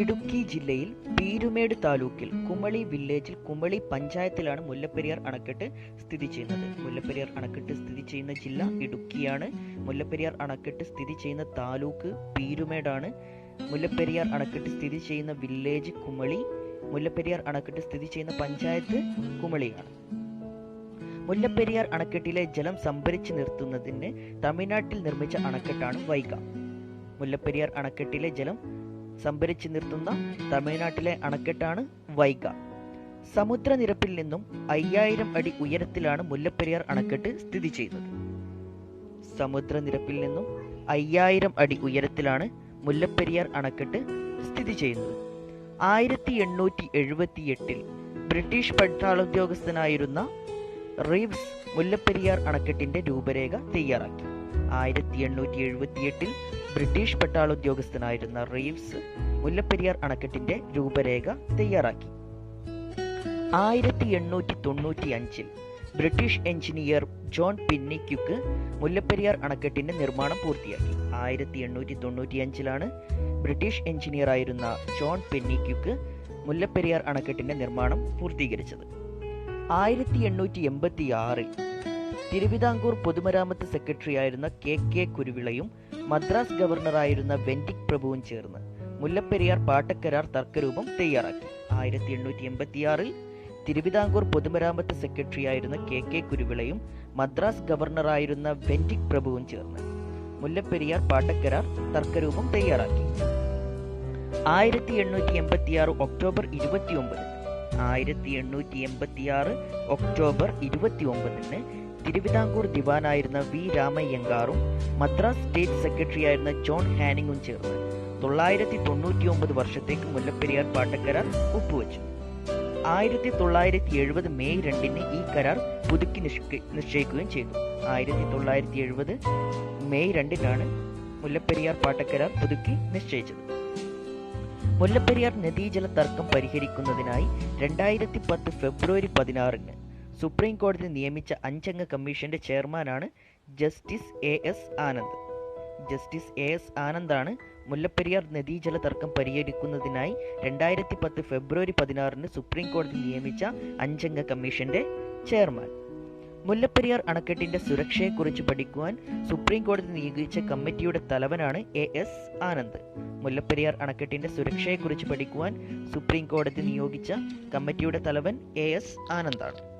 ഇടുക്കി ജില്ലയിൽ പീരുമേട് താലൂക്കിൽ കുമളി വില്ലേജിൽ കുമളി പഞ്ചായത്തിലാണ് മുല്ലപ്പെരിയാർ അണക്കെട്ട് സ്ഥിതി ചെയ്യുന്നത്. മുല്ലപ്പെരിയാർ അണക്കെട്ട് സ്ഥിതി ചെയ്യുന്ന ജില്ല ഇടുക്കിയാണ്. മുല്ലപ്പെരിയാർ അണക്കെട്ട് സ്ഥിതി ചെയ്യുന്ന താലൂക്ക് പീരുമേടാണ്. മുല്ലപ്പെരിയാർ അണക്കെട്ട് സ്ഥിതി ചെയ്യുന്ന വില്ലേജ് കുമളി മുല്ലപ്പെരിയാർ അണക്കെട്ട് സ്ഥിതി ചെയ്യുന്ന പഞ്ചായത്ത് കുമളിയാണ്. മുല്ലപ്പെരിയാർ അണക്കെട്ടിലെ ജലം സംഭരിച്ചു നിർത്തുന്നതിന് തമിഴ്നാട്ടിൽ നിർമ്മിച്ച അണക്കെട്ടാണ് വൈഗ. മുല്ലപ്പെരിയാർ അണക്കെട്ടിലെ ജലം സംഭരിച്ചു നിർത്തുന്ന തമിഴ്നാട്ടിലെ അണക്കെട്ടാണ് വൈഗ. സമുദ്രനിരപ്പിൽ നിന്നും അയ്യായിരം അടി ഉയരത്തിലാണ് മുല്ലപ്പെരിയാർ അണക്കെട്ട് സ്ഥിതി ചെയ്യുന്നത്. സമുദ്രനിരപ്പിൽ നിന്നും അയ്യായിരം അടി ഉയരത്തിലാണ് മുല്ലപ്പെരിയാർ അണക്കെട്ട് സ്ഥിതി ചെയ്യുന്നത്. ആയിരത്തി എണ്ണൂറ്റി എഴുപത്തി എട്ടിൽ ബ്രിട്ടീഷ് പട്ടാളോദ്യോഗസ്ഥനായിരുന്ന റീവ്സ് മുല്ലപ്പെരിയാർ അണക്കെട്ടിന്റെ രൂപരേഖ തയ്യാറാക്കി. ആയിരത്തി എണ്ണൂറ്റി എഴുപത്തി എട്ടിൽ ബ്രിട്ടീഷ് പട്ടാളോദ്യോഗസ്ഥനായിരുന്ന റീവ്സ് മുല്ലപ്പെരിയാർ അണക്കെട്ടിന്റെ രൂപരേഖ തയ്യാറാക്കി. ആയിരത്തി എണ്ണൂറ്റി തൊണ്ണൂറ്റി അഞ്ചിൽ British engineer John Pennycuick Mullaperiyar അണക്കെട്ടിന്റെ നിർമ്മാണം പൂർത്തിയാക്കി. ആയിരത്തി എണ്ണൂറ്റി തൊണ്ണൂറ്റി അഞ്ചിലാണ് ബ്രിട്ടീഷ് എഞ്ചിനീയർ ആയിരുന്ന ജോൺ പെന്നിക്യുക്ക് മുല്ലപ്പെരിയാർ അണക്കെട്ടിന്റെ നിർമ്മാണം പൂർത്തീകരിച്ചത്. ആയിരത്തി എണ്ണൂറ്റി എൺപത്തി ആറിൽ തിരുവിതാംകൂർ പൊതുമരാമത്ത് സെക്രട്ടറി ആയിരുന്ന കെ കെ കുരുവിളയും മദ്രാസ് ഗവർണറായിരുന്ന വെന്റിക് പ്രഭുവും ചേർന്ന് മുല്ലപ്പെരിയാർ പാട്ടക്കരാർ തർക്കരൂപം തയ്യാറാക്കി. ആയിരത്തി എണ്ണൂറ്റി എൺപത്തിയാറിൽ തിരുവിതാംകൂർ പൊതുമരാമത്ത് സെക്രട്ടറി ആയിരുന്ന കെ കെ കുരുവിളയും മദ്രാസ് ഗവർണറായിരുന്ന വെന്റിക് പ്രഭുവും ചേർന്ന് മുല്ലപ്പെരിയാർ പാട്ടക്കരാർ തർക്കരൂപം തയ്യാറാക്കി. ആയിരത്തി എണ്ണൂറ്റി എൺപത്തി ആറ് ഒക്ടോബർ ഇരുപത്തി ഒമ്പത് ആയിരത്തി എണ്ണൂറ്റി എൺപത്തി ആറ് ഒക്ടോബർ ഇരുപത്തി ഒമ്പതിന് തിരുവിതാംകൂർ ദിവാനായിരുന്ന വി രാമയ്യങ്കാറും മദ്രാസ് സ്റ്റേറ്റ് സെക്രട്ടറി ആയിരുന്ന ജോൺ ഹാനിങ്ങും ചേർന്ന് തൊള്ളായിരത്തി തൊണ്ണൂറ്റി ഒമ്പത് വർഷത്തേക്ക് മുല്ലപ്പെരിയാർ പാട്ടക്കരാർ ഒപ്പുവെച്ചു. ആയിരത്തി തൊള്ളായിരത്തി എഴുപത് മെയ് രണ്ടിന് ഈ കരാർ പുതുക്കി നിശ്ചയിക്കുകയും ചെയ്തു. ആയിരത്തി തൊള്ളായിരത്തി എഴുപത് മെയ് രണ്ടിനാണ് മുല്ലപ്പെരിയാർ പാട്ടക്കരാർ പുതുക്കി നിശ്ചയിച്ചത്. മുല്ലപ്പെരിയാർ നദീജല തർക്കം പരിഹരിക്കുന്നതിനായി രണ്ടായിരത്തി പത്ത് ഫെബ്രുവരി പതിനാറിന് സുപ്രീം കോടതി നിയമിച്ച അഞ്ചംഗ കമ്മീഷന്റെ ചെയർമാനാണ് justice A S Anand. Justice A S ആനന്ദാണ് Mullaperiyar നദീജല തർക്കം പരിഹരിക്കുന്നതിനായി രണ്ടായിരത്തി പത്ത് ഫെബ്രുവരി പതിനാറിന് സുപ്രീം കോടതി നിയമിച്ച അഞ്ചംഗ കമ്മീഷന്റെ ചെയർമാൻ. മുല്ലപ്പെരിയാർ അണക്കെട്ടിന്റെ സുരക്ഷയെക്കുറിച്ച് പഠിക്കുവാൻ സുപ്രീം കോടതി നിയോഗിച്ച കമ്മിറ്റിയുടെ തലവനാണ് എ എസ് ആനന്ദ്. മുല്ലപ്പെരിയാർ അണക്കെട്ടിന്റെ സുരക്ഷയെക്കുറിച്ച് പഠിക്കുവാൻ സുപ്രീം കോടതി നിയോഗിച്ച കമ്മിറ്റിയുടെ തലവൻ എ എസ് ആനന്ദാണ്.